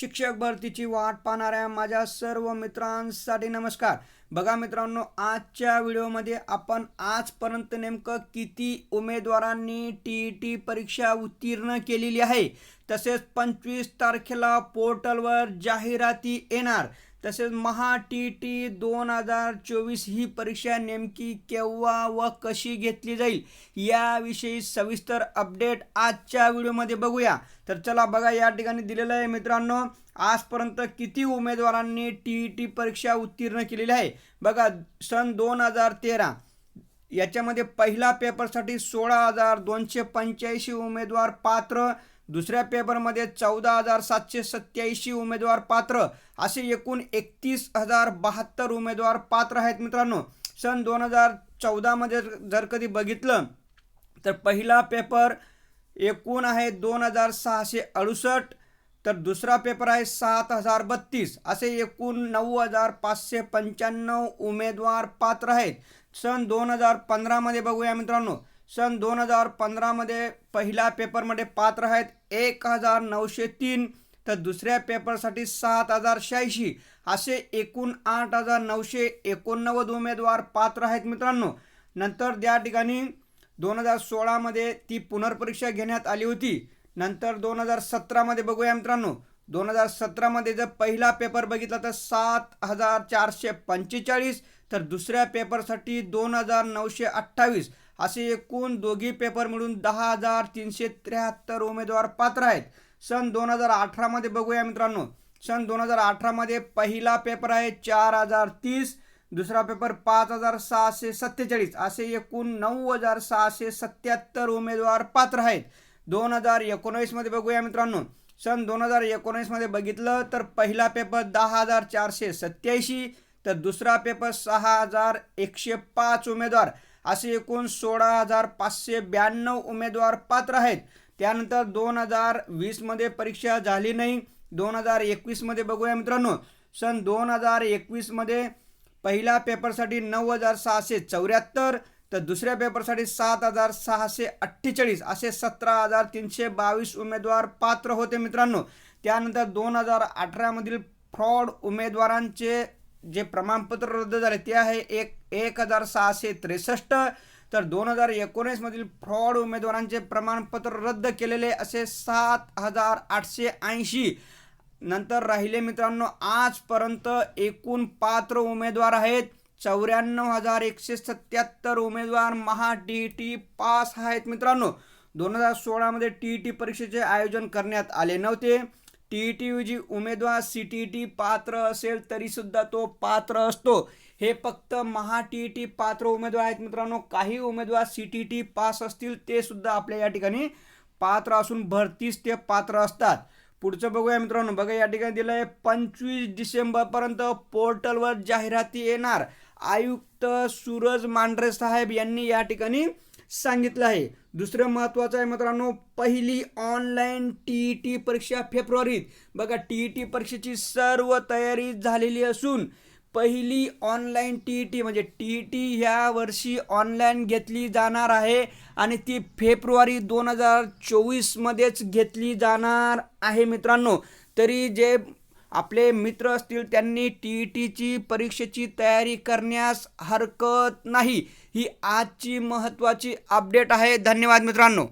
शिक्षक भरतीची वाट पाहणाऱ्या माझ्या सर्व मित्रांसाठी नमस्कार. बघा मित्रांनो आजच्या व्हिडिओमध्ये आपण आजपर्यंत नेमकं किती उमेदवारांनी टी ई टी परीक्षा उत्तीर्ण केलेली आहे. तसेच पंचवीस तारखेला पोर्टलवर जाहिराती येणार. तसेच महा टी टी दोन हजार चोवीस ही परीक्षा नेमकी केव्हा व कशी घेतली जाईल याविषयी सविस्तर अपडेट आजच्या व्हिडिओमध्ये बघूया. तर चला बघा या ठिकाणी दिलेलं आहे मित्रांनो आजपर्यंत किती उमेदवारांनी टी ई टी परीक्षा उत्तीर्ण केलेली आहे? बघा सन दोन हजार तेरा याच्यामध्ये पहिला पेपरसाठी सोळा हजार दोनशे पंच्याऐंशी उमेदवार पात्र दुसऱ्या पेपरमध्ये चौदा हजार सातशे सत्याऐंशी उमेदवार पात्र असे एकूण एकतीस हजार बहात्तर उमेदवार पात्र आहेत मित्रांनो. सन दोन हजार चौदामध्ये जर कधी बघितलं तर पहिला पेपर एकूण आहे दोन हजार सहाशे अडुसष्ट तर दुसरा पेपर आहे सात हजार बत्तीस असे एकूण नऊ हजार पाचशे पंच्याण्णव उमेदवार पात्र आहेत. सन दोन हजार पंधरामध्ये बघूया मित्रांनो. सन दोन हजार पंधरामध्ये पहिल्या पेपरमध्ये पात्र आहेत एक हजार नऊशे तीन तर दुसऱ्या पेपरसाठी सात हजार शहाऐंशी. असे एकूण आठ हजार नऊशे एकोणनव्वद उमेदवार पात्र आहेत मित्रांनो. नंतर त्या ठिकाणी दोन हजार सोळामध्ये ती पुनर्परीक्षा घेण्यात आली होती. नंतर दोन हजार सतरामध्ये बघूया मित्रांनो. दोन हजार सतरामध्ये जर पहिला पेपर बघितला तर सात हजार चारशे पंचेचाळीस तर दुसऱ्या पेपरसाठी दोन हजार नऊशे अठ्ठावीस. असे एकूण दोघी पेपर मिळून दहा हजार तीनशे त्र्याहत्तर उमेदवार पात्र आहेत. सन दोन हजार अठरामध्ये बघूया मित्रांनो. सन दोन हजार अठरामध्ये पहिला पेपर आहे चार हजार तीस दुसरा पेपर पाच हजार सहाशे सत्तेचाळीस. असे एकूण नऊ हजार सहाशे सत्याहत्तर उमेदवार पात्र आहेत. दोन हजार एकोणवीसमध्ये बघूया मित्रांनो. सन दोन हजार एकोणीसमध्ये बघितलं तर पहिला पेपर दहा हजार चारशे सत्याऐंशी तर दुसरा पेपर सहा हजार एकशे पाच उमेदवार. असे एकूण सोळा हजार पाचशे ब्याण्णव उमेदवार पात्र आहेत. त्यानंतर दोन हजार वीसमध्ये परीक्षा झाली नाही. दोन हजार एकवीसमध्ये बघूया मित्रांनो. सन दोन हजार एकवीसमध्ये पहिल्या पेपरसाठी नऊ हजार सहाशे चौऱ्याहत्तर तर दुसऱ्या पेपरसाठी सात हजार सहाशे अठ्ठेचाळीस असे सतरा हजार तीनशे बावीस उमेदवार पात्र होते मित्रांनो. त्यानंतर दोन हजार अठरामधील फ्रॉड उमेदवारांचे जे प्रमाणपत्र रद्द झाले ते आहे एक एक हजार सहाशे त्रेसष्ट. तर दोन हजार एकोणीसमधील फ्रॉड उमेदवारांचे प्रमाणपत्र रद्द केलेले असे सात हजार आठशे ऐंशी. नंतर राहिले मित्रांनो आजपर्यंत एकूण पात्र उमेदवार आहेत चौऱ्याण्णव हजार एकशे सत्याहत्तर उमेदवार महा टी टी पास आहेत मित्रांनो. दोन हजार सोळामध्ये टी टी परीक्षेचे आयोजन करण्यात आले नव्हते. टी ई टी जी उमेदवार सी टी टी पात्र असेल तरीसुद्धा तो पात्र असतो. हे फक्त महा टी टी पात्र उमेदवार आहेत मित्रांनो. काही उमेदवार सी टी टी पास असतील ते सुद्धा आपल्या या ठिकाणी पात्र असून भरतीस ते पात्र असतात. पुढचं बघूया मित्रांनो. बघा या ठिकाणी दिलं आहे पंचवीस डिसेंबरपर्यंत पोर्टलवर जाहिराती येणार. आयुक्त सूरज मांढरे साहेब यांनी या ठिकाणी सांगितलं आहे. दुसरं महत्त्वाचं आहे मित्रांनो पहिली ऑनलाईन टी ई टी परीक्षा फेब्रुवारीत. बघा टी ई टी परीक्षेची सर्व तयारी झालेली असून पहिली ऑनलाईन टी ई टी म्हणजे टी ई टी ह्या वर्षी ऑनलाईन घेतली जाणार आहे आणि ती फेब्रुवारी दोन हजार चोवीसमध्येच घेतली जाणार आहे मित्रांनो. तरी जे आपले मित्र असतील त्यांनी टी ई टीची परीक्षेची तयारी करण्यास हरकत नाही. ही आजची महत्त्वाची अपडेट आहे. धन्यवाद मित्रांनो.